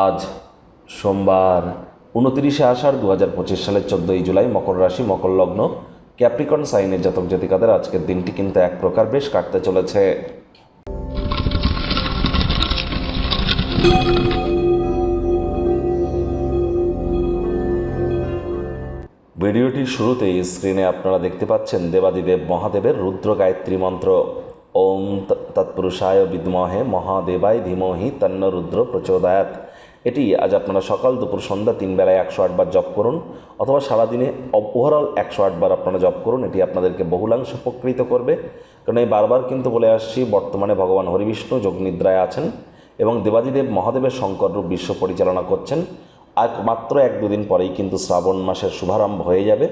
আজ সোমবার উনতিরিশে আষাঢ় দু হাজার পঁচিশ সালের চোদ্দোই জুলাই মকর রাশি, মকর লগ্ন, ক্যাপ্রিকন সাইনের জাতক জাতিকাদের আজকের দিনটি কিন্তু এক প্রকার বেশ কাটতে চলেছে। ভিডিওটির শুরুতেই স্ক্রিনে আপনারা দেখতে পাচ্ছেন দেবাদিদেব মহাদেবের রুদ্র গায়ত্রী মন্ত্র। ওম তৎপুরুষায় বিদ্মহে মহাদেবায় ধীমহি তন্ন রুদ্র প্রচোদয়াত এটি আজ আপনারা সকাল দুপুর সন্ধ্যা তিন বেলায় একশো আটবার জপ করুন, অথবা সারাদিনে ওভারঅল একশো আটবার আপনারা জপ করুন, এটি আপনাদেরকে বহুলাংশ উপকৃত করবে। কারণ এই বারবার কিন্তু বলে আসছি, বর্তমানে ভগবান হরিবিষ্ণু যোগনিদ্রায় আছেন এবং দেবাদিদেব মহাদেবের শঙ্কর রূপ বিশ্ব পরিচালনা করছেন। আর মাত্র এক দুদিন পরেই কিন্তু শ্রাবণ মাসের শুভারম্ভ হয়ে যাবে।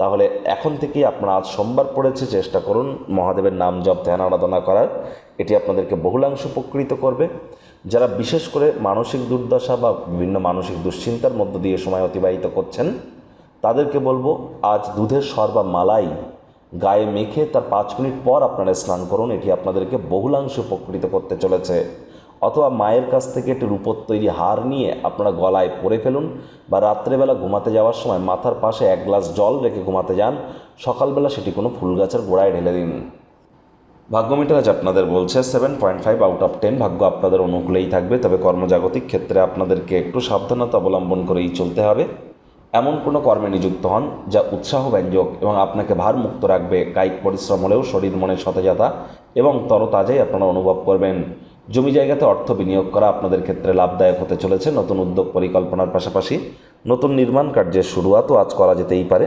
তাহলে এখন থেকেই আপনারা আজ সোমবার পড়েছে, চেষ্টা করুন মহাদেবের নাম জপ, ধ্যান, আরাধনা করার। এটি আপনাদেরকে বহুলাংশ উপকৃত করবে। যারা বিশেষ করে মানসিক দুর্দশা বা বিভিন্ন মানসিক দুশ্চিন্তার মধ্য দিয়ে সময় অতিবাহিত করছেন, তাদেরকে বলব, আজ দুধের সর বা মালাই গায়ে মেখে তার পাঁচ মিনিট পর আপনারা স্নান করুন। এটি আপনাদেরকে বহুলাংশ উপকৃত করতে চলেছে। অথবা মায়ের কাছ থেকে একটি রূপোর তৈরি হার নিয়ে আপনারা গলায় পরে ফেলুন বা রাত্রেবেলা ঘুমাতে যাওয়ার সময় মাথার পাশে এক গ্লাস জল রেখে ঘুমাতে যান। সকালবেলা সেটি কোনো ফুল গাছের গোড়ায় ঢেলে দিন। ভাগ্য মিটার আজ আপনাদের বলছে seven point five out of ten ভাগ্য আপনাদের অনুকূলেই থাকবে, তবে কর্মজাগতিক ক্ষেত্রে আপনাদেরকে একটু সাবধানতা অবলম্বন করেই চলতে হবে। এমন কোনো কর্মে নিযুক্ত হন, যা উৎসাহ, ব্যঞ্জক এবং আপনাকে ভারমুক্ত রাখবে। কায়িক পরিশ্রম হলেও শরীর মনের সতেজতা এবং তরতাজাই আপনারা অনুভব করবেন। জমি জায়গাতে অর্থ বিনিয়োগ করা আপনাদের ক্ষেত্রে লাভদায়ক হতে চলেছে। নতুন উদ্যোগ পরিকল্পনার পাশাপাশি নতুন নির্মাণ কার্যের শুরুয়াতও আজ করা যেতেই পারে।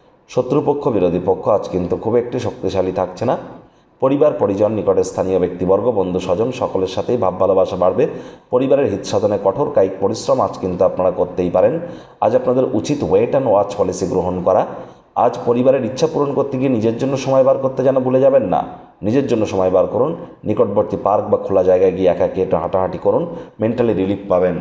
শত্রুপক্ষ, বিরোধী পক্ষ আজ কিন্তু খুব একটি শক্তিশালী থাকছে না। পরিবার, পরিজন নিকটের স্থানীয় ব্যক্তিবর্গ, বন্ধু, স্বজন সকলের সাথেই ভাব, ভালোবাসা বাড়বে। পরিবারের হিত সাধনে কঠোর কায়িক পরিশ্রম আজ কিন্তু আপনারা করতেই পারেন। আজ আপনাদের উচিত ওয়েট অ্যান্ড ওয়াচ পলিসি গ্রহণ করা। আজ পরিবারের ইচ্ছা পূরণ করতে গিয়ে নিজের জন্য সময় বার করতে যেন ভুলে যাবেন না। নিজের জন্য সময় বার করুন। নিকটবর্তী পার্ক বা খোলা জায়গায় গিয়ে একা একা একটু হাঁটাহাঁটি করুন। মেন্টালি রিলিফ পাবেন।